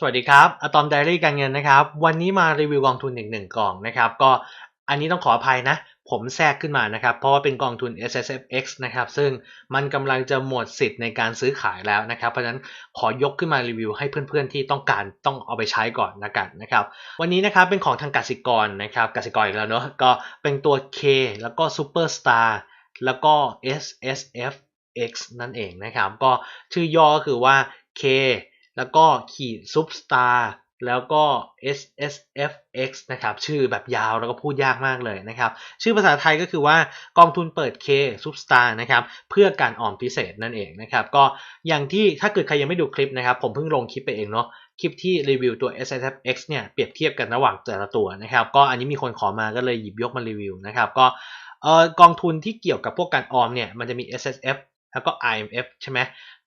สวัสดีครับอะตอมไดรี่การเงินนะครับ วันนี้มารีวิวกองทุนอีกหนึ่งกองนะครับ ก็อันนี้ต้องขออภัยนะ ผมแทรกขึ้นมานะครับ เพราะว่าเป็นกองทุน S S F X นะครับ ซึ่งมันกำลังจะหมดสิทธิ์ในการซื้อขายแล้วนะครับ เพราะฉะนั้นขอยกขึ้นมารีวิวให้เพื่อนๆที่ต้องการต้องเอาไปใช้ก่อนนะกันนะครับ วันนี้นะครับเป็นของทางกสิกรนะครับกสิกรอีกแล้วเนาะ ก็เป็นตัว K แล้วก็ Superstar แล้วก็ S S F X นั่นเองนะครับ ก็ชื่อย่อก็คือว่า K แล้วก็ขีดซุปสตาร์แล้วก็ S S F X นะครับ ชื่อแบบยาวแล้วก็พูดยากมากเลยนะครับ ชื่อภาษาไทยก็คือว่ากองทุนเปิด K ซุปสตาร์นะครับ เพื่อการออมพิเศษนั่นเองนะครับ ก็อย่างที่ถ้าเกิดใครยังไม่ดูคลิปนะครับ ผมเพิ่งลงคลิปไปเองเนาะคลิปที่รีวิวตัว S S F X เนี่ยเปรียบเทียบกันระหว่างแต่ละตัวนะครับ ก็อันนี้มีคนขอมาก็เลยหยิบยกมารีวิวนะครับ ก็กองทุนที่เกี่ยวกับพวกการออมเนี่ยมันจะมี S S F แล้วก็ IMF ใช่ไหม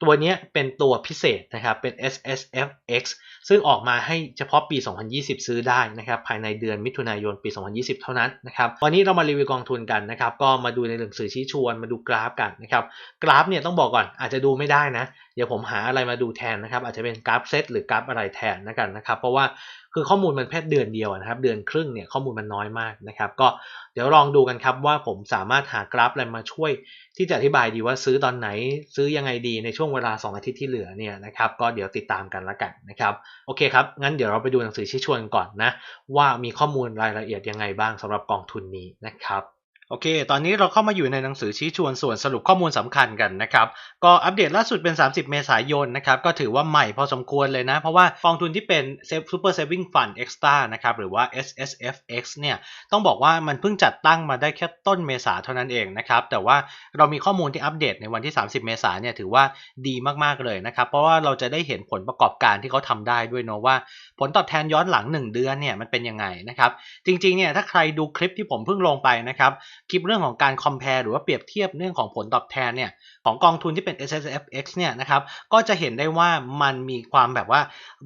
ตัวนี้เป็นตัวพิเศษนะครับ เป็น SSFX ซึ่งออกมาให้เฉพาะปี 2020 ซื้อได้นะครับ ภายในเดือนมิถุนายนปี 2020 เท่านั้นนะครับ วันนี้เรามารีวิวกองทุนกันนะครับ ก็มาดูในหนังสือชี้ชวน มาดูกราฟกันนะครับ กราฟเนี่ยต้องบอกก่อนอาจจะดูไม่ได้นะเดี๋ยวผมหาอะไรมาดูแทนนะครับ อาจจะเป็นกราฟเซตหรือกราฟอะไรแทนนะกันนะครับ เพราะว่าคือข้อมูลมันแค่เดือนเดียวนะครับ เดือนครึ่งเนี่ยข้อมูลมันน้อยมากนะครับ ก็เดี๋ยวลองดูกันครับว่าผมสามารถหากราฟอะไรมาช่วย ที่จะอธิบายดีว่าซื้อตอนไหน ซื้อยังไงดีในช่วงเวลา 2 อาทิตย์ที่เหลือเนี่ยนะครับ ก็เดี๋ยวติดตามกันละกันนะครับโอเคครับงั้นเดี๋ยวเราไปดูหนังสือชี้ชวนก่อนนะว่ามีข้อมูลรายละเอียดยังไงบ้างสำหรับกองทุนนี้นะครับ โอเค ตอนนี้เราเข้ามาอยู่ในหนังสือชี้ชวนส่วนสรุปข้อมูลสำคัญกันนะครับ ก็อัปเดตล่าสุดเป็น 30 เมษายนนะครับ ก็ถือว่าใหม่พอสมควรเลยนะ เพราะว่ากองทุนที่เป็น Super Saving Fund Extra นะครับ หรือว่า SSFX เนี่ย ต้องบอกว่ามันเพิ่งจัดตั้งมาได้แค่ต้นเมษาเท่านั้นเองนะครับ แต่ว่าเรามีข้อมูลที่อัปเดตในวันที่ 30 เมษาเนี่ยถือว่าดีมากๆเลยนะครับ เพราะว่าเราจะได้เห็นผลประกอบการที่เขาทำได้ด้วยเนาะว่า ผลตอบแทนย้อนหลัง 1 เดือนเนี่ยมันเป็นยังไงนะครับ จริงๆ เนี่ยถ้าใครดูคลิปที่ผมเพิ่งลงไปนะครับ คลิปเรื่องของการ compare หรือว่าเปรียบเทียบเรื่องของผลตอบแทนเนี่ยของกองทุนที่เป็น S S F X เนี่ยนะครับก็จะเห็นได้ว่ามันมีความแบบว่า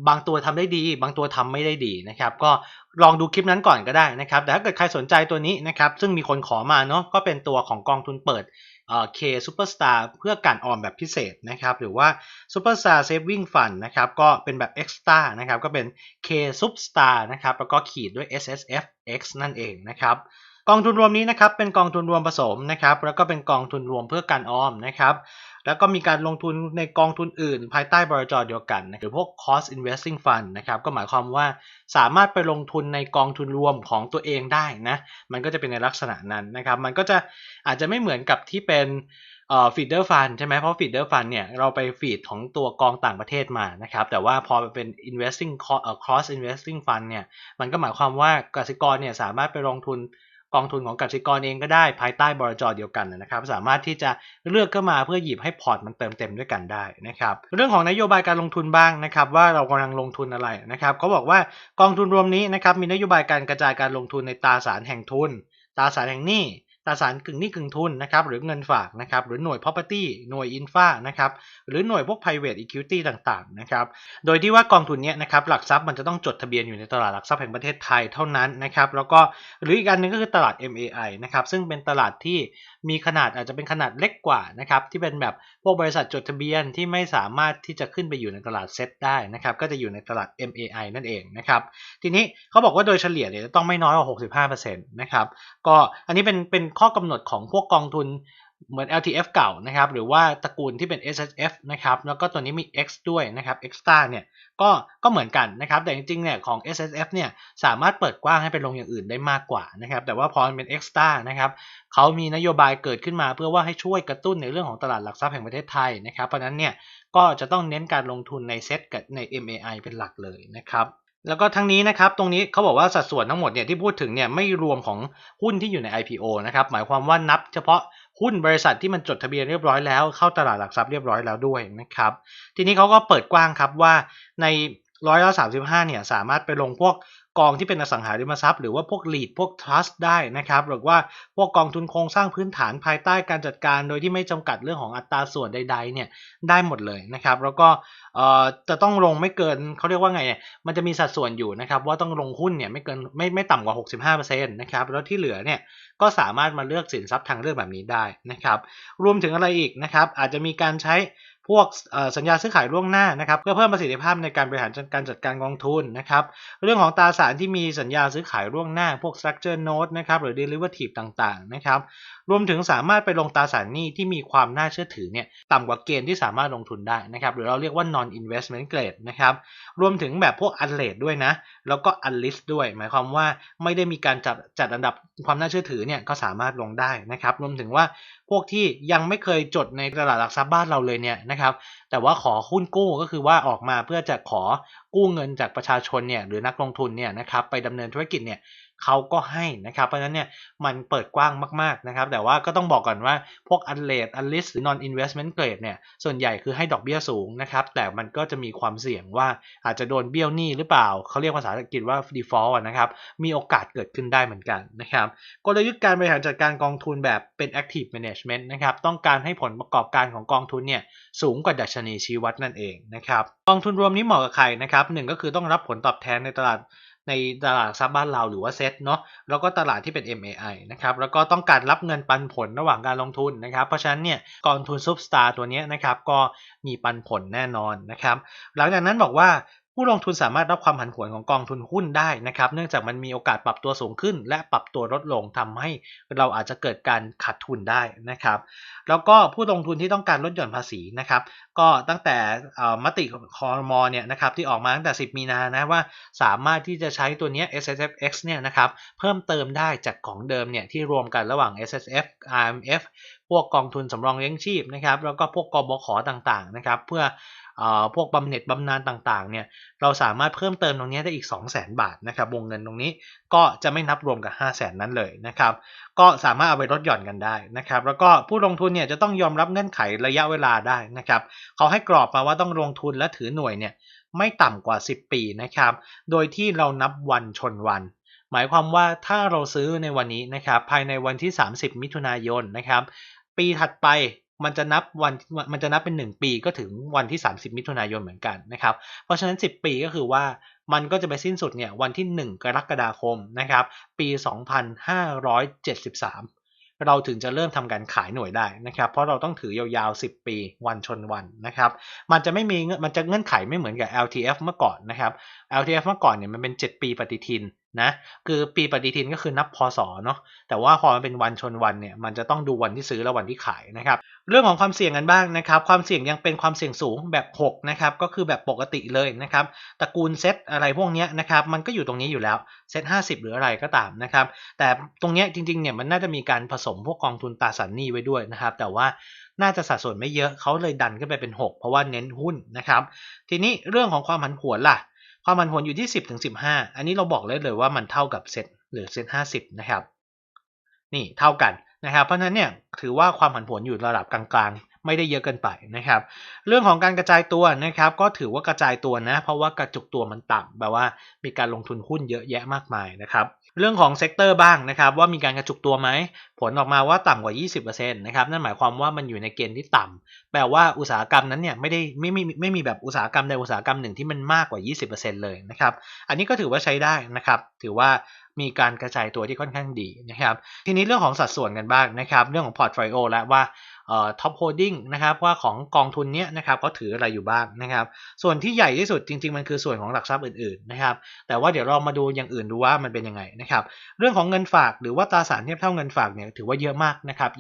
บางตัวทำได้ดี บางตัวทำไม่ได้ดีนะครับก็ลองดูคลิปนั้นก่อนก็ได้นะครับแต่ถ้าเกิดใครสนใจตัวนี้นะครับซึ่งมีคนขอมาเนาะก็เป็นตัวของกองทุนเปิดเออ K Superstar เพื่อการออมแบบพิเศษนะครับหรือว่า Superstar Saving Fund นะครับก็เป็นแบบ Extra นะครับก็เป็น K Substar นะครับแล้วก็ขีดด้วย S S F X นั่นเองนะครับ กองทุนรวมนี้นะครับเป็นกองทุนรวมผสมนะครับแล้วก็เป็นกองทุนรวมเพื่อการออมนะครับแล้วก็มีการลงทุนในกองทุนอื่น ภายใต้บริจอเดียวกันหรือพวก cost investing fund นะครับก็หมายความว่าสามารถไปลงทุนในกองทุนรวมของตัวเองได้นะมันก็จะเป็นในลักษณะนั้นนะครับมันก็จะอาจจะไม่เหมือนกับที่เป็นเอ่อฟีดเดอร์ฟันใช่ไหมเพราะฟีดเดอร์ฟันเนี่ยเราไปฟีดของตัวกองต่างประเทศมานะครับแต่ว่าพอเป็น investing cross investing fund เนี่ยมันก็หมายความว่ากสิกรเนี่ยสามารถไปลงทุน กองทุนของกสิกรเองก็ได้ภายใต้บริจอเดียวกันนะครับ สามารถที่จะเลือกเข้ามาเพื่อหยิบให้พอร์ตมันเติมเต็มด้วยกันได้นะครับเรื่องของนโยบายการลงทุนบ้างนะครับว่าเรากำลังลงทุนอะไรนะครับเขาบอกว่ากองทุนรวมนี้นะครับมีนโยบายการกระจายการลงทุนในตราสารแห่งทุนตราสารแห่งหนี้ ตราสารกึ่งหนี้กึ่งทุนนะครับหรือเงินฝากนะครับหรือหน่วย property หน่วย infra นะครับหรือหน่วยพวก private equity ต่างๆนะครับโดยที่ว่ากองทุนนี้นะครับหลักทรัพย์มันจะต้องจดทะเบียนอยู่ในตลาดหลักทรัพย์แห่งประเทศไทยเท่านั้นนะครับแล้วก็หรืออีกอันหนึงก็คือตลาด MAI นะครับซึ่งเป็นตลาดที่ มีขนาดอาจจะเป็นขนาดเล็กกว่านะครับที่เป็นแบบพวกบริษัทจดทะเบียนที่ไม่สามารถที่จะขึ้นไปอยู่ในตลาดเซ็ตได้นะครับก็จะอยู่ในตลาด MAI นั่นเองนะครับทีนี้เขาบอกว่าโดยเฉลี่ยเนี่ยจะต้องไม่น้อยกว่า 65%นะครับก็อันนี้เป็นเป็นข้อกำหนดของพวกกองทุน เหมือน LTF เก่านะครับ หรือว่าตระกูลที่เป็น SSF นะครับ แล้วก็ตัวนี้มี X ด้วยนะครับ Extra เนี่ยก็ก็เหมือนกันนะครับ แต่จริงๆเนี่ยของ SSF เนี่ยสามารถเปิดกว้างให้ไปลงอย่างอื่นได้มากกว่านะครับ แต่ว่าพอเป็น Extra นะครับเขามีนโยบายเกิดขึ้นมาเพื่อว่าให้ช่วยกระตุ้นในเรื่องของตลาดหลักทรัพย์แห่งประเทศไทยนะครับ เพราะนั้นเนี่ยก็จะต้องเน้นการลงทุนในเซ็ตกับใน MAI เป็นหลักเลยนะครับแล้วก็ทั้งนี้นะครับตรงนี้เขาบอกว่าสัดส่วนทั้งหมดเนี่ยที่พูดถึงเนี่ยไม่รวมของหุ้นที่อยู่ใน IPO นะครับหมายความว่านับเฉพาะ หุ้นบริษัทที่มันจดทะเบียนเรียบร้อยแล้ว เข้าตลาดหลักทรัพย์เรียบร้อยแล้วด้วยนะครับ ทีนี้เขาก็เปิดกว้างครับว่าในร้อยละสามสิบห้าเนี่ยสามารถไปลงพวก กองที่เป็นอสังหาริมทรัพย์หรือว่าพวก lead พวก trust ได้นะครับหรือว่าพวกกองทุนโครงสร้างพื้นฐานภายใต้การจัดการ โดยที่ไม่จำกัดเรื่องของอัตราส่วนใดๆเนี่ยได้หมดเลยนะครับแล้วก็เอ่อจะต้องลงไม่เกินเขาเรียกว่าไงมันจะมีสัดส่วนอยู่นะครับว่าต้องลงหุ้นเนี่ยไม่เกินไม่ไม่ต่ำกว่า 65%นะครับแล้วที่เหลือเนี่ยก็สามารถมาเลือกสินทรัพย์ทางเลือกแบบนี้ได้นะครับรวมถึงอะไรอีกนะครับอาจจะมีการใช้ พวกสัญญาซื้อขายล่วงหน้านะครับ เพื่อเพิ่มประสิทธิภาพในการบริหารการจัดการกองทุนนะครับ เรื่องของตราสารที่มีสัญญาซื้อขายล่วงหน้า พวก structure note นะครับหรือ derivative ต่างๆนะครับรวมถึงสามารถไปลงตราสารหนี้ที่มีความน่าเชื่อถือเนี่ยต่ำกว่าเกณฑ์ที่สามารถลงทุนได้นะครับหรือเราเรียกว่า non investment grade นะครับรวมถึงแบบพวก unrated ด้วยนะ แล้วก็ unlist ด้วย หมายความว่าไม่ได้มีการจัดจัดอันดับความน่าเชื่อถือเนี่ยก็สามารถลงได้นะครับรวมถึงว่าพวกที่ยังไม่เคยจดในตลาดหลักทรัพย์บ้านเราเลยเนี่ยนะครับแต่ว่าขอหุ้นกู้ก็คือว่าออกมาเพื่อจะขอ กู้เงินจากประชาชนเนี่ยหรือนักลงทุนเนี่ยนะครับไปดำเนินธุรกิจเนี่ยเขาก็ให้นะครับเพราะฉะนั้นเนี่ยมันเปิดกว้างมากๆนะครับแต่ว่าก็ต้องบอกก่อนว่าพวก unrated unlist หรือ non investment grade เนี่ยส่วนใหญ่คือให้ดอกเบี้ยสูงนะครับแต่มันก็จะมีความเสี่ยงว่าอาจจะโดนเบี้ยวหนี้หรือเปล่า เขาเรียกภาษาอังกฤษว่า default นะครับมีโอกาสเกิดขึ้นได้เหมือนกันนะครับกลยุทธ์การบริหารจัดการกองทุนแบบเป็น active management นะครับต้องการให้ผลประกอบการของกองทุนเนี่ยสูงกว่าดัชนีชี้วัดนั่นเองนะครับกองทุนรวมนี้เหมาะกับใครนะครับหนึ่งก็คือต้องรับผลตอบแทนในตลาดในตลาดซับบ้านเราหรือว่าเซ็ตเนาะแล้วก็ตลาดที่เป็น MAI นะครับแล้วก็ต้องการรับเงินปันผลระหว่างการลงทุนนะครับเพราะฉะนั้นเนี่ยกองทุนซุปสตาร์ตัวนี้นะครับก็มีปันผลแน่นอนนะครับหลังจากนั้นบอกว่า ผู้ลงทุนสามารถรับความผันผวนของกองทุนหุ้นได้นะครับ เนื่องจากมันมีโอกาสปรับตัวสูงขึ้น และปรับตัวลดลงทำให้เราอาจจะเกิดการขาดทุนได้นะครับ แล้วก็ผู้ลงทุนที่ต้องการลดหย่อนภาษีนะครับ ก็ตั้งแต่มติคอรมอเนี่ยนะครับที่ออกมาตั้งแต่ 10 มีนานะว่าสามารถที่จะใช้ตัวนี้ S S F X เนี่ยนะครับเพิ่มเติมได้จากของเดิมเนี่ยที่รวมกันระหว่าง S S F R M F พวกกองทุนสำรองเลี้ยงชีพนะครับแล้วก็พวกกบขต่างๆนะครับเพื่อ พวกบำเหน็จบำนาญต่างๆเนี่ยเราสามารถเพิ่มเติมตรงนี้ได้อีก 2 0 0 0 0 0บาทนะครับวงเงินตรงนี้ก็จะไม่นับรวมกับ 5 0 0 0 0 0นั้นเลยนะครับก็สามารถเอาไปลดหย่อนกันได้นะครับแล้วก็ผู้ลงทุนเนี่ยจะต้องยอมรับเงื่อนไขระยะเวลาได้นะครับเขาให้กรอบมาว่าต้องลงทุนและถือหน่วยเนี่ยไม่ต่ำกว่า 10 ปีนะครับโดยที่เรานับวันชนวันหมายความว่าถ้าเราซื้อในวันนี้นะครับภายในวันที่ 30 มิถุนายนนะครับปีถัดไป มันจะนับวันมันจะนับเป็น 1 ปีก็ถึงวันที่ 30 มิถุนายนเหมือนกันนะครับ เพราะฉะนั้น 10 ปีก็คือว่ามันก็จะไปสิ้นสุดเนี่ยวันที่ 1 กรกฎาคมนะครับปี 2573 เราถึงจะเริ่มทำการขายหน่วยได้นะครับ เพราะเราต้องถือยาวๆ 10 ปีวันชนวันนะครับ มันจะไม่มีมันจะเงื่อนไขไม่เหมือนกับ LTF เมื่อก่อนนะครับ LTF เมื่อก่อนเนี่ยมันเป็น 7 ปีปฏิทิน นะคือปีปฏิทินก็คือนับพศเนาะแต่ว่าพอมันเป็นวันชนวันเนี่ยมันจะต้องดูวันที่ซื้อและวันที่ขายนะครับเรื่องของความเสี่ยงกันบ้างนะครับความเสี่ยงยังเป็นความเสี่ยงสูงแบบ6นะครับก็คือแบบปกติเลยนะครับตระกูลเซตอะไรพวกนี้นะครับมันก็อยู่ตรงนี้อยู่แล้วเซต50 หรืออะไรก็ตามนะครับแต่ตรงนี้จริงๆเนี่ยมันน่าจะมีการผสมพวกกองทุนตราสารหนี้ไว้ด้วยนะครับแต่ว่าน่าจะสัดส่วนไม่เยอะเขาเลยดันขึ้นไปเป็น 6 เพราะว่าเน้นหุ้นนะครับทีนี้เรื่องของความผันผวนล่ะ ความผันผวนอยู่ที่ 10ถึง15 อันนี้เราบอกเลยเลยว่ามันเท่ากับเซตหรือเซต50 นะครับ นี่เท่ากันนะครับ เพราะฉะนั้นเนี่ยถือว่าความผันผวนอยู่ระดับกลางๆ ไม่ได้เยอะเกินไปนะครับ เรื่องของการกระจายตัวนะครับ ก็ถือว่ากระจายตัวนะ เพราะว่ากระจุกตัวมันต่ำแปลว่ามีการลงทุนหุ้นเยอะแยะมากมายนะครับ เรื่องของเซกเตอร์บ้างนะครับว่ามีการกระจุกตัวไหม ผลออกมาว่าต่ำกว่า 20%นะครับนั่นหมายความว่ามันอยู่ในเกณฑ์ที่ต่ำแปลว่าอุตสาหกรรมนั้นเนี่ยไม่ได้ไม่ไม่ไม่มีแบบอุตสาหกรรมใดอุตสาหกรรมหนึ่งที่มันมากกว่า 20%เลยนะครับอันนี้ก็ถือว่าใช้ได้นะครับถือว่า มีการกระจายตัวที่ค่อนข้างดีนะครับทีนี้เรื่องของสัดส่วนกันบ้างนะครับเรื่องของพอร์ตโฟลิโอแล้วว่าท็อปโฮดดิ้งนะครับว่าของกองทุนนี้นะครับเขาถืออะไรอยู่บ้างนะครับส่วนที่ใหญ่ที่สุดจริง ๆ มันคือส่วนของหลักทรัพย์อื่นๆนะครับแต่ว่าเดี๋ยวเรามาดูอย่างอื่นดูว่ามันเป็นยังไงนะครับเรื่องของเงินฝากหรือว่าตราสารเทียบเท่าเงินฝากเนี่ยถือว่าเยอะมากนะครับ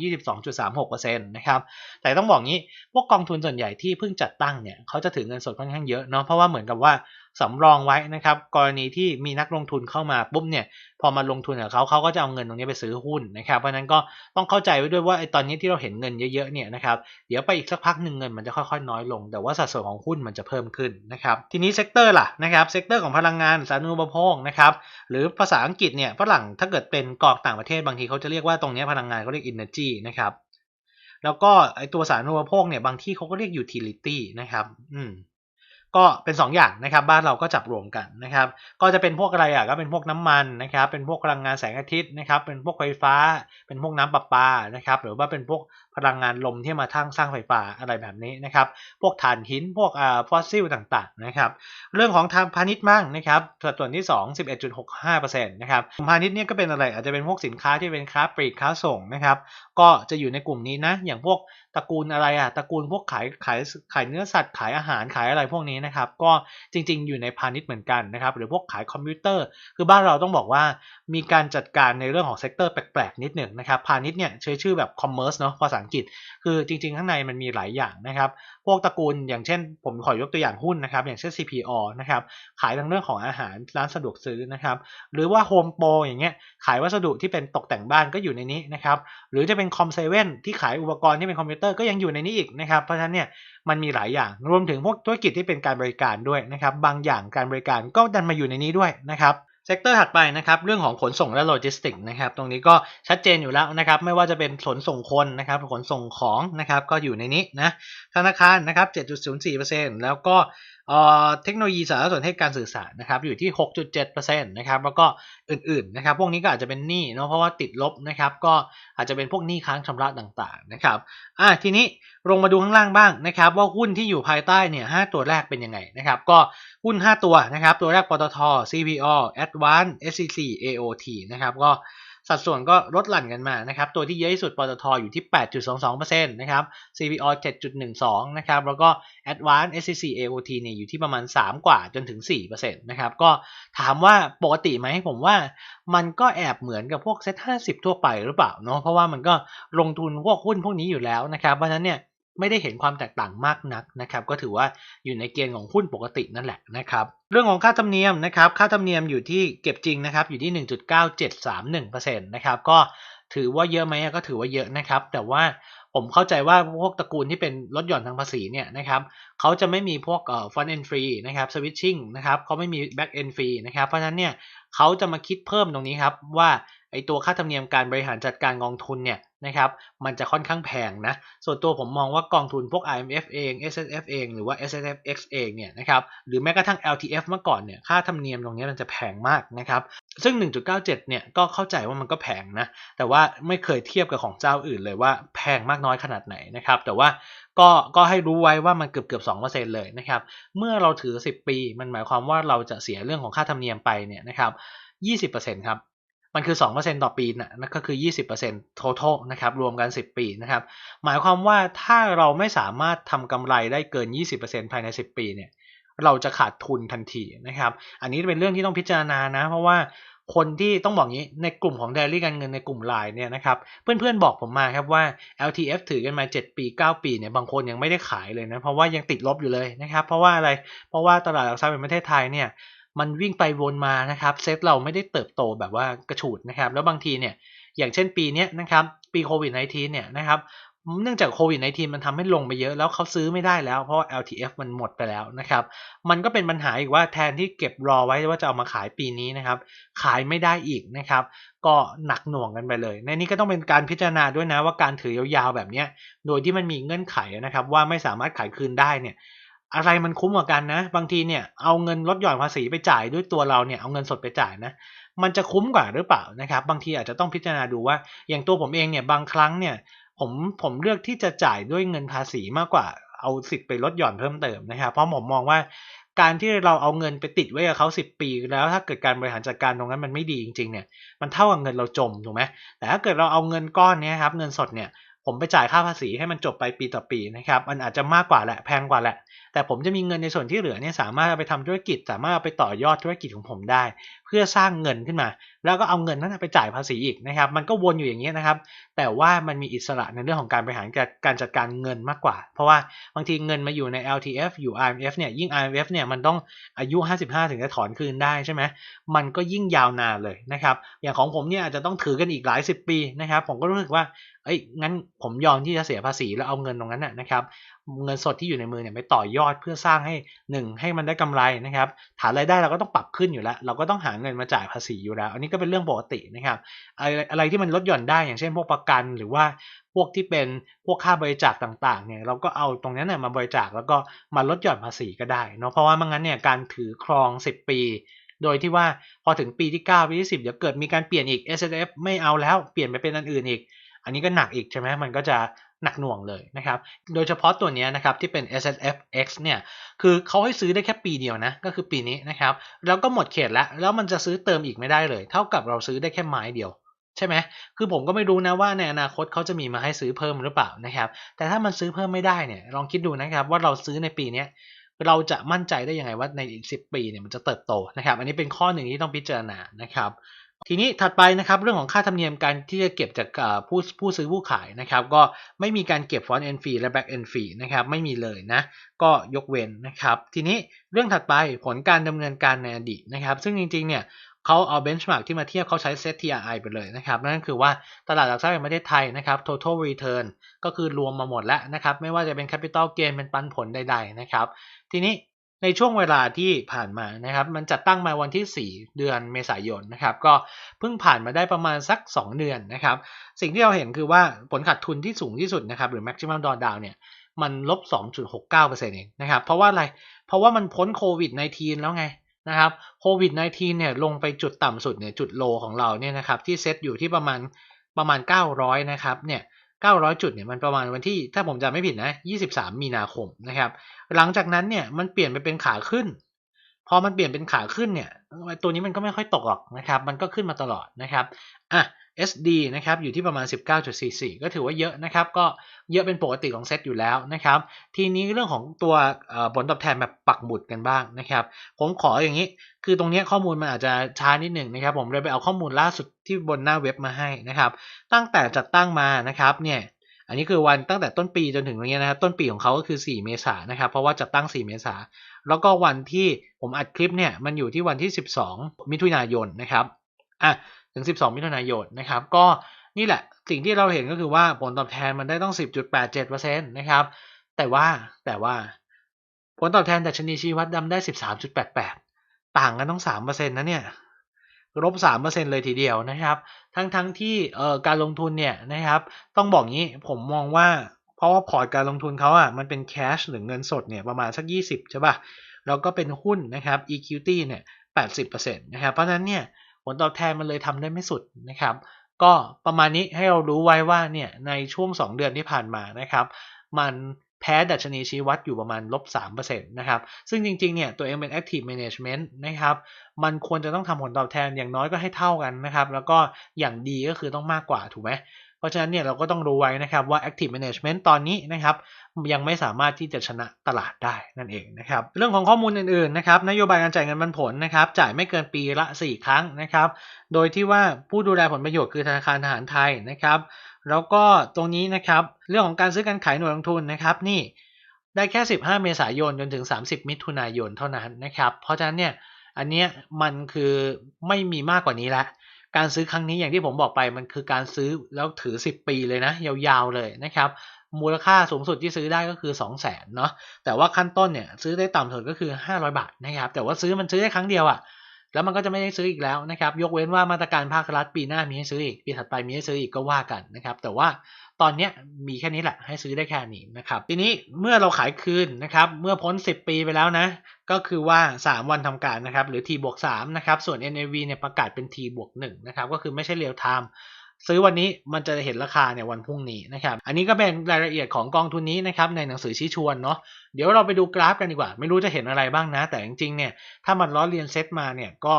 22.36%นะครับแต่ต้องบอกงี้พวกกองทุนส่วนใหญ่ที่เพิ่งจัดตั้งเนี่ยเขาจะถือเงินสดค่อนข้างเยอะเนาะเพราะว่าเหมือนกับว่า สำรองไว้นะครับ กรณีที่มีนักลงทุนเข้ามาปุ๊บเนี่ยพอมาลงทุนกับเขาเขาก็จะเอาเงินตรงนี้ไปซื้อหุ้นนะครับ เพราะนั้นก็ต้องเข้าใจไว้ด้วยว่าไอ้ตอนนี้ที่เราเห็นเงินเยอะๆเนี่ยนะครับเดี๋ยวไปอีกสักพักหนึ่งเงินมันจะค่อยๆน้อยลง แต่ว่าสัดส่วนของหุ้นมันจะเพิ่มขึ้นนะครับทีนี้เซกเตอร์ล่ะนะครับเซกเตอร์ของพลังงานสาธารณูปโภคนะครับหรือภาษาอังกฤษเนี่ยฝรั่งถ้าเกิดเป็นกอกต่างประเทศบางทีเขาจะเรียกว่าตรงนี้พลังงานเขาเรียก energy นะครับแล้วก็ไอตัวสาธารณูปโภคเนี่ยบางที่เขาก็เรียก utility นะครับ อืม ก็เป็น2อย่างนะครับ บ้านเราก็จับรวมกันนะครับ ก็จะเป็นพวกอะไรอะก็เป็นพวกน้ำมันนะครับ เป็นพวกพลังงานแสงอาทิตย์นะครับ เป็นพวกไฟฟ้า เป็นพวกน้ำประปานะครับ หรือว่าเป็นพวก พลังงานลมที่มาทั้งสร้างไฟฟ้าอะไรแบบนี้นะครับ พวกถ่านหินพวกฟอสซิลต่างๆนะครับ เรื่องของทางพาณิชย์บ้างนะครับสัดส่วนที่ 2 11.65%นะครับพาณิชย์เนี่ยก็เป็นอะไรอาจจะเป็นพวกสินค้าที่เป็นค้าปลีกค้าส่งนะครับ ก็จะอยู่ในกลุ่มนี้นะ อย่างพวกตระกูลอะไรอะตระกูลพวกขายขายขายเนื้อสัตว์ขายอาหารขายอะไรพวกนี้นะครับ ก็จริงๆ อยู่ในพาณิชย์เหมือนกันนะครับ หรือพวกขายคอมพิวเตอร์ คือบ้านเราต้องบอกว่ามีการจัดการในเรื่องของเซกเตอร์แปลกๆนิดหนึ่งนะครับ พาณิชย์เนี่ยใช้ชื่อแบบคอมเมอร์สเนาะภาษาอังกฤษ คือจริง ๆ ข้างในมันมีหลายอย่างนะครับ พวกตระกูลอย่างเช่น ผมขอยกตัวอย่างหุ้นนะครับ อย่างเช่น CPO นะครับ ขายทางเรื่องของอาหารร้านสะดวกซื้อนะครับ หรือว่า Home Pro อย่างเงี้ย ขายวัสดุที่เป็นตกแต่งบ้านก็อยู่ในนี้นะครับ หรือจะเป็นคอมเซเว่นที่ขายอุปกรณ์ที่เป็นคอมพิวเตอร์ก็ยังอยู่ในนี้อีกนะครับ เพราะฉะนั้นเนี่ยมันมีหลายอย่าง รวมถึงพวกธุรกิจที่เป็นการบริการด้วยนะครับ บางอย่างการบริการก็ดันมาอยู่ในนี้ด้วยนะครับ เซกเตอร์ถัดไปนะครับเรื่องของขนส่งและโลจิสติกส์นะครับตรงนี้ก็ชัดเจนอยู่แล้วนะครับไม่ว่าจะเป็นขนส่งคนนะครับขนส่งของนะครับก็อยู่ในนี้นะธนาคารนะครับ 7.04%แล้วก็เทคโนโลยีสารสนเทศการสื่อสารนะครับอยู่ที่ 6.7%นะครับแล้วก็อื่นๆนะครับพวกนี้ก็อาจจะเป็นหนี้เนาะเพราะว่าติดลบนะครับก็อาจจะเป็นพวกหนี้ค้างชำระต่างๆนะครับอะทีนี้ลงมาดูข้างล่างบ้างนะครับว่าหุ้นที่อยู่ภายใต้เนี่ย5ตัวแรกเป็นยังไงนะครับก็หุ้น 5 ตัวนะครับตัวแรกปตท CPO Advance SCC AOT นะครับก็ สัดส่วนก็ลดหลั่นกันมานะครับ ตัวที่เยอะที่สุดปตทอยู่ที่ 8.22%นะครับ CPO 7.12 นะครับ แล้วก็ Advanced SCC AOT เนี่ยอยู่ที่ประมาณ 3 กว่าจนถึง4%นะครับ ก็ถามว่าปกติไหมผมว่ามันก็แอบเหมือนกับพวกเซ็ต50 ทั่วไปหรือเปล่าเนาะ เพราะว่ามันก็ลงทุนพวกหุ้นพวกนี้อยู่แล้วนะครับ เพราะฉะนั้นเนี่ย ไม่ได้เห็นความแตกต่างมากนักนะครับ ก็ถือว่าอยู่ในเกณฑ์ของหุ้นปกตินั่นแหละนะครับ เรื่องของค่าธรรมเนียมนะครับ ค่าธรรมเนียมอยู่ที่เก็บจริงนะครับ อยู่ที่ 1.9731%นะครับก็ถือว่าเยอะไหมก็ถือว่าเยอะนะครับ แต่ว่าผมเข้าใจว่าพวกตระกูลที่เป็นลดหย่อนทางภาษีเนี่ยนะครับเขาจะไม่มีพวกเอ่อ front end free นะครับ switching นะครับเขาไม่มี back end free นะครับเพราะฉะนั้นเนี่ยเขาจะมาคิดเพิ่มตรงนี้ครับว่าไอตัวค่าธรรมเนียมการบริหารจัดการกองทุนเนี่ย นะครับ มันจะค่อนข้างแพงนะ ส่วนตัวผมมองว่ากองทุนพวก IMF เอง SSF เองหรือว่า SSFX เองเนี่ยนะครับ หรือแม้กระทั่ง LTF เมื่อก่อนเนี่ย ค่าธรรมเนียมตรงนี้มันจะแพงมากนะครับ ซึ่ง 1.97 เนี่ยก็เข้าใจว่ามันก็แพงนะ แต่ว่าไม่เคยเทียบกับของเจ้าอื่นเลยว่าแพงมากน้อยขนาดไหนนะครับ แต่ว่าก็ก็ให้รู้ไว้ว่ามันเกือบเกือบสองเปอร์เซ็นเลยนะครับ เมื่อเราถือ 10 ปี มันหมายความว่าเราจะเสียเรื่องของค่าธรรมเนียมไปเนี่ยนะครับ20%ครับ มันคือ 2%ต่อปีนะนั่นก็คือ 20% total นะครับ รวมกัน 10 ปีนะครับ หมายความว่าถ้าเราไม่สามารถทำกำไรได้เกิน 20%ภายใน 10 ปีเนี่ย เราจะขาดทุนทันทีนะครับ อันนี้เป็นเรื่องที่ต้องพิจารณานะ เพราะว่าคนที่ต้องบอกงี้ในกลุ่มของ Daily การเงินในกลุ่มไลน์เนี่ยนะครับ เพื่อนๆบอกผมมาครับว่า LTF ถือกันมา 7 ปี 9 ปีเนี่ยบางคนยังไม่ได้ขายเลยนะ เพราะว่ายังติดลบอยู่เลยนะครับ เพราะว่าอะไร เพราะว่าตลาดหลักทรัพย์ในประเทศไทยเนี่ย มันวิ่งไปวนมานะครับเซตเราไม่ได้เติบโตแบบว่ากระฉูดนะครับ แล้วบางทีเนี่ยอย่างเช่นปีนี้นะครับปีโควิด -19 เนี่ยนะครับเนื่องจากโควิด -19 มันทำให้ลงไปเยอะแล้วเขาซื้อไม่ได้แล้วเพราะ LTF มันหมดไปแล้วนะครับ มันก็เป็นปัญหาอีกว่าแทนที่เก็บรอไว้ว่าจะเอามาขายปีนี้นะครับ ขายไม่ได้อีกนะครับ ก็หนักหน่วงกันไปเลย ในนี้ก็ต้องเป็นการพิจารณาด้วยนะว่าการถือยาวๆแบบเนี้ยโดยที่มันมีเงื่อนไขนะครับ ว่าไม่สามารถขายคืนได้เนี่ย อะไรมันคุ้มกว่ากันนะ บางทีเนี่ยเอาเงินลดหย่อนภาษีไปจ่ายด้วยตัวเราเนี่ยเอาเงินสดไปจ่ายนะ มันจะคุ้มกว่าหรือเปล่านะครับ บางทีอาจจะต้องพิจารณาดูว่า อย่างตัวผมเองเนี่ยบางครั้งเนี่ยผมผมเลือกที่จะจ่ายด้วยเงินภาษีมากกว่าเอาสิทธิ์ไปลดหย่อนเพิ่มเติมนะครับ เพราะผมมองว่าการที่เราเอาเงินไปติดไว้กับเขา10 ปี แล้วถ้าเกิดการบริหารจัดการตรงนั้นมันไม่ดีจริงๆเนี่ยมันเท่ากับเงินเราจมถูกไหมแต่ถ้าเกิดเราเอาเงินก้อนนี้ครับเงินสดเนี่ย ผมไปจ่ายค่าภาษีให้มันจบไปปีต่อปีนะครับ มันอาจจะมากกว่าแหละแพงกว่าแหละ แต่ผมจะมีเงินในส่วนที่เหลือเนี่ยสามารถเอาไปทำธุรกิจ สามารถเอาไปต่อยอดธุรกิจของผมได้เพื่อสร้างเงินขึ้นมา แล้วก็เอาเงินนั้นไปจ่ายภาษีอีกนะครับ มันก็วนอยู่อย่างนี้นะครับ แต่ว่ามันมีอิสระในเรื่องของการบริหารการจัดการเงินมากกว่า เพราะว่าบางทีเงินมาอยู่ใน LTF อยู่ IMF เนี่ยยิ่ง IMF เนี่ยมันต้องอายุ 55 ถึงจะถอนคืนได้ใช่ไหมมันก็ยิ่งยาวนานเลยนะครับอย่างของผมเนี่ยอาจจะต้องถือกันอีกหลายสิบปีนะครับ ผมก็รู้สึกว่าเอ้ยงั้นผมยอมที่จะเสียภาษีแล้วเอาเงินตรงนั้นนะครับ เงินสดที่อยู่ในมือเนี่ยไปต่อยอดเพื่อสร้างให้หนึ่งให้มันได้กำไรนะครับ ฐานรายได้เราก็ต้องปรับขึ้นอยู่แล้ว เราก็ต้องหาเงินมาจ่ายภาษีอยู่แล้ว อันนี้ก็เป็นเรื่องปกตินะครับอะไรที่มันลดหย่อนได้อย่างเช่นพวกประกันหรือว่าพวกที่เป็นพวกค่าบริจาคต่างๆเนี่ยเราก็เอาตรงนั้นเนี่ยมาบริจาคแล้วก็มาลดหย่อนภาษีก็ได้เนาะเพราะว่าไม่งั้นเนี่ยการถือครอง 10 ปี โดยที่ว่าพอถึงปีที่ 9 ปีที่ 10 เดี๋ยวเกิดมีการเปลี่ยนอีก S S F ไม่เอาแล้วเปลี่ยนไปเป็นอันอื่นอีก อันนี้ก็หนักอีกใช่ไหมมันก็จะ หนักหน่วงเลยนะครับ โดยเฉพาะตัวนี้นะครับที่เป็น S S F X เนี่ย คือเขาให้ซื้อได้แค่ปีเดียวนะ ก็คือปีนี้นะครับ แล้วก็หมดเขตแล้ว แล้วมันจะซื้อเติมอีกไม่ได้เลย เท่ากับเราซื้อได้แค่ไม้เดียวใช่ไหม คือผมก็ไม่รู้นะว่าในอนาคตเขาจะมีมาให้ซื้อเพิ่มหรือเปล่านะครับ แต่ถ้ามันซื้อเพิ่มไม่ได้เนี่ย ลองคิดดูนะครับว่าเราซื้อในปีนี้เราจะมั่นใจได้ยังไงว่าในอีก 10 ปีเนี่ยมันจะเติบโตนะครับ อันนี้เป็นข้อหนึ่งที่ต้องพิจารณานะครับ ทีนี้ถัดไปนะครับเรื่องของค่าธรรมเนียมการที่จะเก็บจากผู้ผู้ซื้อผู้ขายนะครับ ก็ไม่มีการเก็บ front end fee และ back end fee นะครับไม่มีเลยนะ ก็ยกเว้นนะครับ ทีนี้เรื่องถัดไปผลการดำเนินการในอดีตนะครับ ซึ่งจริงๆเนี่ยเขาเอา benchmark ที่มาเทียบเขาใช้ set TRI ไปเลยนะครับ นั่นคือว่าตลาดหลักทรัพย์แห่งประเทศไทยนะครับ total return ก็คือรวมมาหมดแล้วนะครับ ไม่ว่าจะเป็น capital gain เป็นปันผลใดๆนะครับ ทีนี้ ในช่วงเวลาที่ผ่านมานะครับ มันจัดตั้งมาวันที่ 4 เดือนเมษายนนะครับ ก็เพิ่งผ่านมาได้ประมาณสัก 2 เดือนนะครับ สิ่งที่เราเห็นคือว่าผลขาดทุนที่สูงที่สุดนะครับ หรือ maximum drawdown เนี่ยมันลบ 2.69%เองนะครับ เพราะว่าอะไร เพราะว่ามันพ้นโควิด -19 แล้วไงนะครับโควิด -19 เนี่ยลงไปจุดต่ำสุดเนี่ยจุดโลของเราเนี่ยนะครับที่เซตอยู่ที่ประมาณประมาณ 900 นะครับเนี่ย 900 จุดเนี่ยมันประมาณวันที่ถ้าผมจำไม่ผิดนะ 23 มีนาคมนะครับ หลังจากนั้นเนี่ยมันเปลี่ยนไปเป็นขาขึ้น พอมันเปลี่ยนเป็นขาขึ้นเนี่ยตัวนี้มันก็ไม่ค่อยตกหรอกนะครับ มันก็ขึ้นมาตลอดนะครับอะ SD นะครับอยู่ที่ประมาณ 19.44 ก็ถือว่าเยอะนะครับก็เยอะเป็นปกติของเซตอยู่แล้วนะครับทีนี้เรื่องของตัวผลตอบแทนแบบปักหมุดกันบ้างนะครับผมขออย่างนี้คือตรงนี้ข้อมูลมันอาจจะช้านิดหนึ่งนะครับ ผมเลยไปเอาข้อมูลล่าสุดที่บนหน้าเว็บมาให้นะครับตั้งแต่จัดตั้งมานะครับเนี่ยอันนี้คือวันตั้งแต่ต้นปีจนถึงวันนี้นะครับต้นปีของเขาก็คือ 4 เมษายนนะครับ เพราะว่าจัดตั้ง 4 เมษายนแล้วก็วันที่ผมอัดคลิปเนี่ยมันอยู่ที่วันที่ 12 มิถุนายนนะครับ อะถึง 12 มิถุนายนนะครับ ก็นี่แหละสิ่งที่เราเห็นก็คือว่าผลตอบแทนมันได้ต้อง 10.87%นะครับ แต่ว่าแต่ว่าผลตอบแทนดัชนีชีวัดดำได้ 13.88 ต่างกันต้อง 3%นะเนี่ยลบสามเลยทีเดียวนะครับ ทั้งทั้งที่เอ่อการลงทุนเนี่ยนะครับ ต้องบอกงี้ผมมองว่าเพราะว่าพอร์ตการลงทุนเขาอะมันเป็นแคชหรือเงินสดเนี่ยประมาณสัก 20 ใช่ป่ะ แล้วก็เป็นหุ้นนะครับ equity เนี่ย 80%นะครับ เพราะนั้นเนี่ย ผลตอบแทนมันเลยทำได้ไม่สุดนะครับ ก็ประมาณนี้ให้เรารู้ไว้ว่าเนี่ยในช่วง 2 เดือนที่ผ่านมานะครับ มัน แพ้ดัชนีชี้วัดอยู่ประมาณลบ3%นะครับ ซึ่งจริงๆ เนี่ย ตัวเองเป็น active management นะครับ มันควรจะต้องทำผลตอบแทนอย่างน้อยก็ให้เท่ากันนะครับ แล้วก็อย่างดีก็คือต้องมากกว่าถูกไหม เพราะฉะนั้นเนี่ยเราก็ต้องรู้ไว้นะครับว่า active management ตอนนี้นะครับยังไม่สามารถที่จะชนะตลาดได้นั่นเองนะครับ เรื่องของข้อมูลอื่นๆนะครับนโยบายการจ่ายเงินปันผลนะครับจ่ายไม่เกินปีละ 4 ครั้งนะครับ โดยที่ว่าผู้ดูแลผลประโยชน์คือธนาคารทหารไทยนะครับ แล้วก็ตรงนี้นะครับเรื่องของการซื้อการขายหน่วยลงทุนนะครับนี่ได้แค่ 15 เมษายนจนถึง 30 มิถุนายนเท่านั้นนะครับ เพราะฉะนั้นเนี่ยอันเนี้ยมันคือไม่มีมากกว่านี้ละ การซื้อครั้งนี้อย่างที่ผมบอกไปมันคือการซื้อแล้วถือ 10 ปีเลยนะ ยาวๆเลยนะครับ มูลค่าสูงสุดที่ซื้อได้ก็คือ 2 0 0 0 0นเนาะแต่ว่าขั้นต้นเนี่ยซื้อได้ต่ำสุดก็คือ 500 บาทนะครับ แต่ว่าซื้อมันซื้อได้ครั้งเดียวอะ่ะ แล้วมันก็จะไม่ได้ซื้ออีกแล้วนะครับ ยกเว้นว่ามาตรการภาครัฐปีหน้ามีให้ซื้ออีก ปีถัดไปมีให้ซื้ออีกก็ว่ากันนะครับ แต่ว่าตอนนี้มีแค่นี้แหละให้ซื้อได้แค่นี้นะครับ ทีนี้เมื่อเราขายคืนนะครับ เมื่อพ้น 10 ปีไปแล้วนะ ก็คือว่า 3 วันทำการนะครับ หรือ T บวก3นะครับ ส่วน NAV เนี่ยประกาศเป็น T บวก1นะครับ ก็คือไม่ใช่เรียลไทม์ ซื้อวันนี้มันจะเห็นราคาเนี่ยวันพรุ่งนี้นะครับอันนี้ก็เป็นรายละเอียดของกองทุนนี้นะครับในหนังสือชี้ชวนเนาะเดี๋ยวเราไปดูกราฟกันดีกว่า ไม่รู้จะเห็นอะไรบ้างนะ แต่จริงๆเนี่ยถ้ามันล้อเลียนเซตมาเนี่ยก็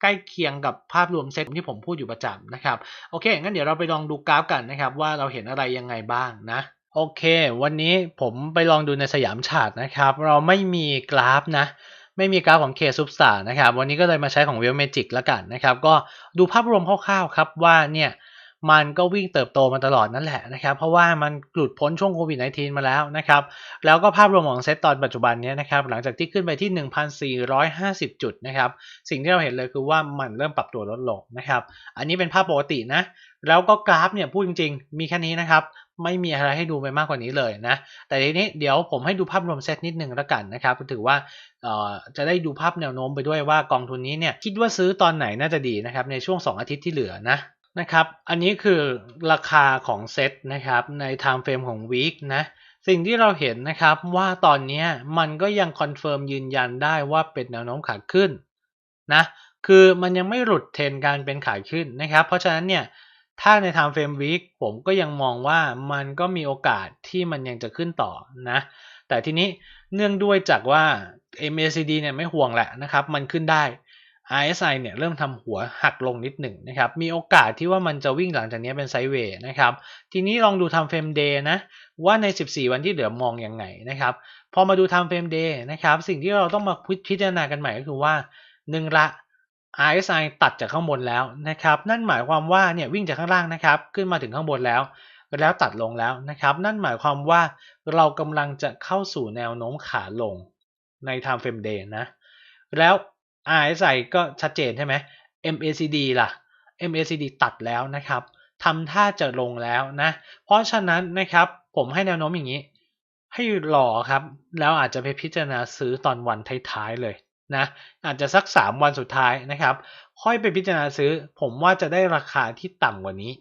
ใกล้เคียงกับภาพรวมเซตที่ผมพูดอยู่ประจำนะครับโอเคงั้นเดี๋ยวเราไปลองดูกราฟกันนะครับว่าเราเห็นอะไรยังไงบ้างนะโอเค วันนี้ผมไปลองดูในสยามฉาดนะครับ เราไม่มีกราฟนะ ไม่มีกราฟของเคซุปสตาร์นะครับ วันนี้ก็เลยมาใช้ของเวลเมจิกละกันนะครับ ก็ดูภาพรวมคร่าวๆครับว่าเนี่ย มันก็วิ่งเติบโตมาตลอดนั่นแหละนะครับ เพราะว่ามันหลุดพ้นช่วงโควิด -19 มาแล้วนะครับ แล้วก็ภาพรวมของเซตตอนปัจจุบันนี้นะครับ หลังจากที่ขึ้นไปที่ 1,450 จุดนะครับ สิ่งที่เราเห็นเลยคือว่ามันเริ่มปรับตัวลดลงนะครับ อันนี้เป็นภาพปกตินะ แล้วก็กราฟเนี่ยพูดจริง ๆ มีแค่นี้นะครับไม่มีอะไรให้ดูไปมากกว่านี้เลยนะ แต่ทีนี้เดี๋ยวผมให้ดูภาพรวมเซตนิดนึงแล้วกันนะครับ ถือว่าเอ่อจะได้ดูภาพแนวโน้มไปด้วยว่ากองทุนนี้เนี่ยคิดว่าซื้อตอนไหนน่าจะดีนะครับในช่วง 2 อาทิตย์ที่เหลือนะ นะครับ อันนี้คือราคาของเซตนะครับใน time frame ของ week นะสิ่งที่เราเห็นนะครับว่าตอนนี้มันก็ยังคอนเฟิร์มยืนยันได้ว่าเป็นแนวโน้มขาขึ้นนะคือมันยังไม่หลุดเทรนการเป็นขาขึ้นนะครับ เพราะฉะนั้นเนี่ยถ้าใน time frame week ผมก็ยังมองว่ามันก็มีโอกาสที่มันยังจะขึ้นต่อนะแต่ทีนี้เนื่องด้วยจากว่า MACD เนี่ยไม่ห่วงแหละนะครับ มันขึ้นได้ RSI เนี่ยเริ่มทำหัวหักลงนิดหนึ่งนะครับ มีโอกาสที่ว่ามันจะวิ่งหลังจากนี้เป็นไซด์เวย์นะครับ ทีนี้ลองดู time frame day นะ ว่าใน 14 วันที่เหลือมองอยังไงนะครับ พอมาดู time frame day นะครับ สิ่งที่เราต้องมาพิจารณากันใหม่ก็คือว่าหนึ่งละ RSI ตัดจากข้างบนแล้วนะครับ นั่นหมายความว่าเนี่ยวิ่งจากข้างล่างนะครับ ขึ้นมาถึงข้างบนแล้วแล้วตัดลงแล้วนะครับ นั่นหมายความว่าเรากำลังจะเข้าสู่แนวโน้มขาลงใน time frame day นะ แล้ว RSI ก็ชัดเจนใช่ไหม MACD ล่ะ MACD ตัดแล้วนะครับทำท่าจะลงแล้วนะ เพราะฉะนั้นนะครับผมให้แนวโน้มอย่างนี้ ให้รอครับ แล้วอาจจะไปพิจารณาซื้อตอนวันท้ายๆเลยนะ อาจจะสัก 3 วันสุดท้ายนะครับ ค่อยไปพิจารณาซื้อ ผมว่าจะได้ราคาที่ต่ำกว่านี้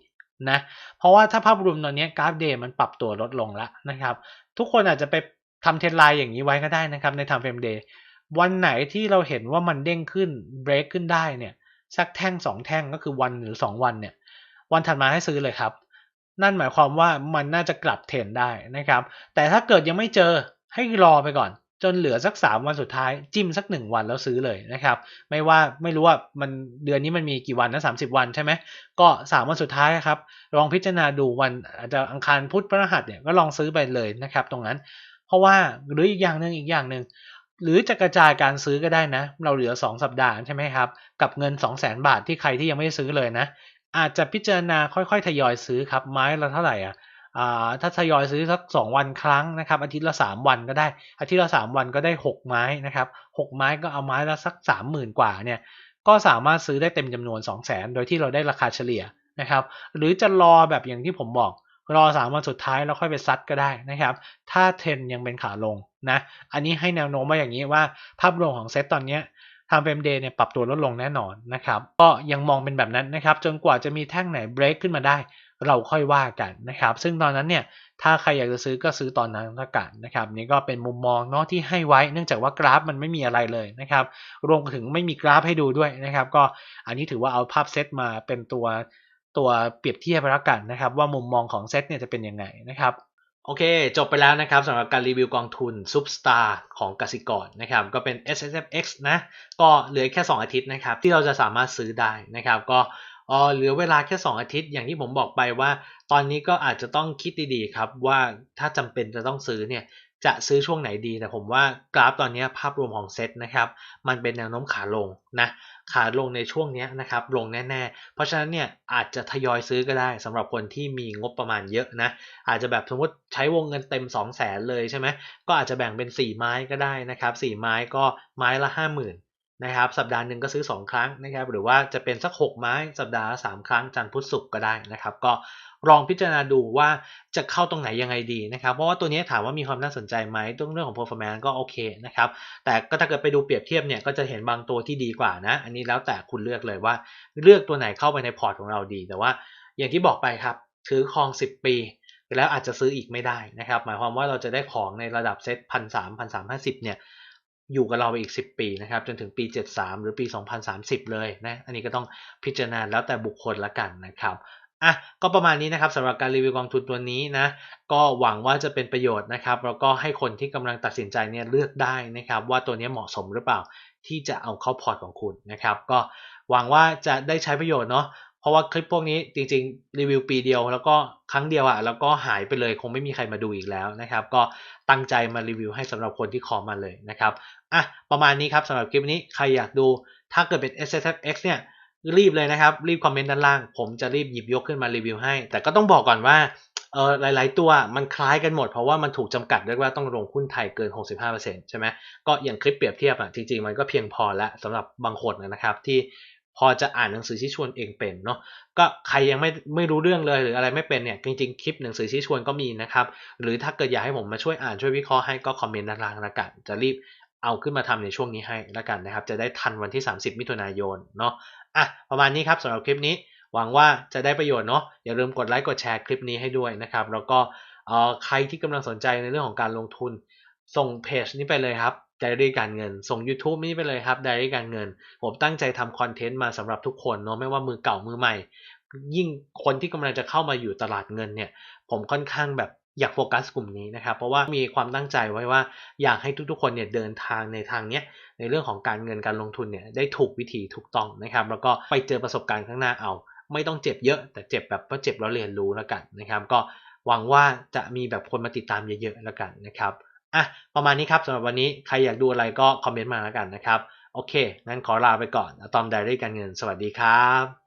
นะ เพราะว่าถ้าภาพรวมตอนนี้กราฟเดย์มันปรับตัวลดลงแล้วนะครับ ทุกคนอาจจะไปทำเทรนไลน์อย่างนี้ไว้ก็ได้นะครับใน time frame day วันไหนที่เราเห็นว่ามันเด้งขึ้นเบรกขึ้นได้เนี่ยสักแท่งสองแท่งก็คือวันหรือ2วันเนี่ย วันถัดมาให้ซื้อเลยครับ นั่นหมายความว่ามันน่าจะกลับเทรนได้นะครับ แต่ถ้าเกิดยังไม่เจอให้รอไปก่อน จนเหลือสัก 3 วันสุดท้าย จิ้มสัก 1 วันแล้วซื้อเลยนะครับ ไม่ว่าไม่รู้ว่ามันเดือนนี้มันมีกี่วันนะ30วันใช่ไหมก็ 3 วันสุดท้ายครับลองพิจารณาดูวันอาจจะอังคารพุธพฤหัสเนี่ยก็ลองซื้อไปเลยนะครับ ตรงนั้น เพราะว่าหรืออีกอย่างหนึ่งอีกอย่างหนึ่ง หรือจะกระจายการซื้อก็ได้นะ เราเหลือ 2 สัปดาห์ใช่ไหมครับ กับเงิน 2 0 0 0 0 0บาทที่ใครที่ยังไม่ได้ซื้อเลยนะ อาจจะพิจารณาค่อยๆ ทยอยซื้อครับ ไม้ละเท่าไหร่อะถ้าทยอยซื้อสัก 2 วันครั้งนะครับ อาทิตย์ละ 3 วันก็ได้ อาทิตย์ละ 3 วันก็ได้ 6 ไม้นะครับ6ไม้ก็เอาไม้ละสัก 30,000 กว่าเนี่ย ก็สามารถซื้อได้เต็มจำนวน 2 0 0 0 0 0โดยที่เราได้ราคาเฉลี่ยนะครับ หรือจะรอแบบอย่างที่ผมบอก รอสามวันสุดท้ายแล้วค่อยไปซัดก็ได้นะครับ ถ้าเทรนยังเป็นขาลงนะ อันนี้ให้แนวโน้มมาอย่างนี้ว่าภาพรวมของเซตตอนนี้ทำเฟรมเดย์เนี่ยปรับตัวลดลงแน่นอนนะครับ ก็ยังมองเป็นแบบนั้นนะครับ จนกว่าจะมีแท่งไหนเบรกขึ้นมาได้ เราค่อยว่ากันนะครับ ซึ่งตอนนั้นเนี่ยถ้าใครอยากจะซื้อก็ซื้อตอนนั้นละกันนะครับนี่ก็เป็นมุมมองเนาะที่ให้ไว้ เนื่องจากว่ากราฟมันไม่มีอะไรเลยนะครับรวมถึงไม่มีกราฟให้ดูด้วยนะครับ ก็อันนี้ถือว่าเอาภาพเซตมาเป็นตัว ตัวเปรียบเทียบปแล้วกันนะครับ ว่ามุมมองของเซตเนี่ยจะเป็นยังไงนะครับโอเค จบไปแล้วนะครับสำหรับการรีวิวกองทุนซุปสตาร์ของกสิกรนะครับก็เป็น S S F X นะก็เหลือแค่ 2 อาทิตย์นะครับที่เราจะสามารถซื้อได้นะครับก็เออเหลือเวลาแค่ 2 อาทิตย์อย่างที่ผมบอกไปว่า ตอนนี้ก็อาจจะต้องคิดดีๆครับว่าถ้าจำเป็นจะต้องซื้อเนี่ย จะซื้อช่วงไหนดี แต่ผมว่ากราฟตอนนี้ภาพรวมของเซตนะครับมันเป็นแนวโน้มขาลงนะขาลงในช่วงนี้นะครับลงแน่ๆ เพราะฉะนั้นเนี่ยอาจจะทยอยซื้อก็ได้สำหรับคนที่มีงบประมาณเยอะนะอาจจะแบบสมมติใช้วงเงินเต็ม 2 0 0แสนเลยใช่ไหมก็อาจจะแบ่งเป็น 4 ไม้ก็ได้นะครับ4ไม้ก็ไม้ละ 50,000นะครับสัปดาห์หนึ่งก็ซื้อ 2 ครั้งนะครับหรือว่าจะเป็นสัก 6 ไม้สัปดาห์ละ3ครั้งจันทร์พุธศุกร์ก็ได้นะครับก็ลองพิจารณาดูว่าจะเข้าตรงไหนยังไงดีนะครับ เพราะว่าตัวนี้ถามว่ามีความน่าสนใจไหมเรื่องของ performance ก็โอเคนะครับ แต่ก็ถ้าเกิดไปดูเปรียบเทียบเนี่ยก็จะเห็นบางตัวที่ดีกว่านะ อันนี้แล้วแต่คุณเลือกเลยว่า เลือกตัวไหนเข้าไปในพอร์ตของเราดี แต่ว่าอย่างที่บอกไปครับถือครอง 10 ปีแล้วอาจจะซื้ออีกไม่ได้นะครับ หมายความว่าเราจะได้ของในระดับเซ็ตพันสามพันสามห้าสิบเนี่ยอยู่กับเราไปอีก 10 ปีนะครับจนถึงปี 73 หรือปี 2030 เลยนะอันนี้ก็ต้องพิจารณาแล้วแต่บุคคลละกันนะครับ อะก็ประมาณนี้นะครับสำหรับการรีวิวกองทุนตัวนี้นะก็หวังว่าจะเป็นประโยชน์นะครับแล้วก็ให้คนที่กำลังตัดสินใจเนี่ยเลือกได้นะครับ ว่าตัวนี้เหมาะสมหรือเปล่าที่จะเอาเข้าพอร์ตของคุณนะครับ ก็หวังว่าจะได้ใช้ประโยชน์เนาะเพราะว่าคลิปพวกนี้จริงๆ รีวิวปีเดียว แล้วก็ครั้งเดียวอะ่ะแล้วก็หายไปเลยคงไม่มีใครมาดูอีกแล้วนะครับ ก็ตั้งใจมารีวิวให้สำหรับคนที่ขอมาเลยนะครับอะประมาณนี้ครับสำหรับคลิปนี้ใครอยากดูถ้าเกิดเป็น S S F X เนี่ย รีบเลยนะครับ รีบคอมเมนต์ด้านล่าง ผมจะรีบหยิบยกขึ้นมารีวิวให้ แต่ก็ต้องบอกก่อนว่าเออหลาย ๆ ตัวมันคล้ายกันหมดเพราะว่ามันถูกจำกัดด้วยว่าต้องลงหุ้นไทยเกิน 65%ใช่ไหมก็อย่างคลิปเปรียบเทียบอะจริง ๆ มันก็เพียงพอแล้วสำหรับบางคนนะครับที่พอจะอ่านหนังสือชี้ชวนเองเป็นเนาะก็ใครยังไม่ไม่รู้เรื่องเลยหรืออะไรไม่เป็นเนี่ยจริงๆคลิปหนังสือชี้ชวนก็มีนะครับ หรือถ้าเกิดอยากให้ผมมาช่วยอ่านช่วยวิเคราะห์ให้ก็คอมเมนต์ด้านล่างละกันจะรีบ เอาขึ้นมาทำในช่วงนี้ให้ละกันนะครับ จะได้ทันวันที่ 30 มิถุนายนเนาะอะประมาณนี้ครับสำหรับคลิปนี้ หวังว่าจะได้ประโยชน์เนาะอย่าลืมกดไลค์กดแชร์คลิปนี้ให้ด้วยนะครับ แล้วก็ใครที่กำลังสนใจในเรื่องของการลงทุน ส่งเพจนี้ไปเลยครับไดอารี่การเงิน ส่ง YouTube นี้ไปเลยครับไดอารี่การเงิน ผมตั้งใจทำคอนเทนต์มาสำหรับทุกคนเนาะไม่ว่ามือเก่ามือใหม่ ยิ่งคนที่กำลังจะเข้ามาอยู่ตลาดเงินเนี่ย ผมค่อนข้างแบบ อยากโฟกัสกลุ่มนี้นะครับ เพราะว่ามีความตั้งใจไว้ว่าอยากให้ทุกๆ คนเนี่ยเดินทางในทางเนี้ยในเรื่องของการเงินการลงทุนเนี่ยได้ถูกวิธีถูกต้องนะครับ แล้วก็ไปเจอประสบการณ์ข้างหน้าเอา ไม่ต้องเจ็บเยอะ แต่เจ็บแบบว่าเจ็บแล้วเรียนรู้แล้วกันนะครับ ก็หวังว่าจะมีแบบคนมาติดตามเยอะๆแล้วกันนะครับอะประมาณนี้ครับสำหรับวันนี้ใครอยากดูอะไรก็คอมเมนต์มาแล้วกันนะครับ โอเคงั้นขอลาไปก่อนอะตอมไดรี่การเงิน สวัสดีครับ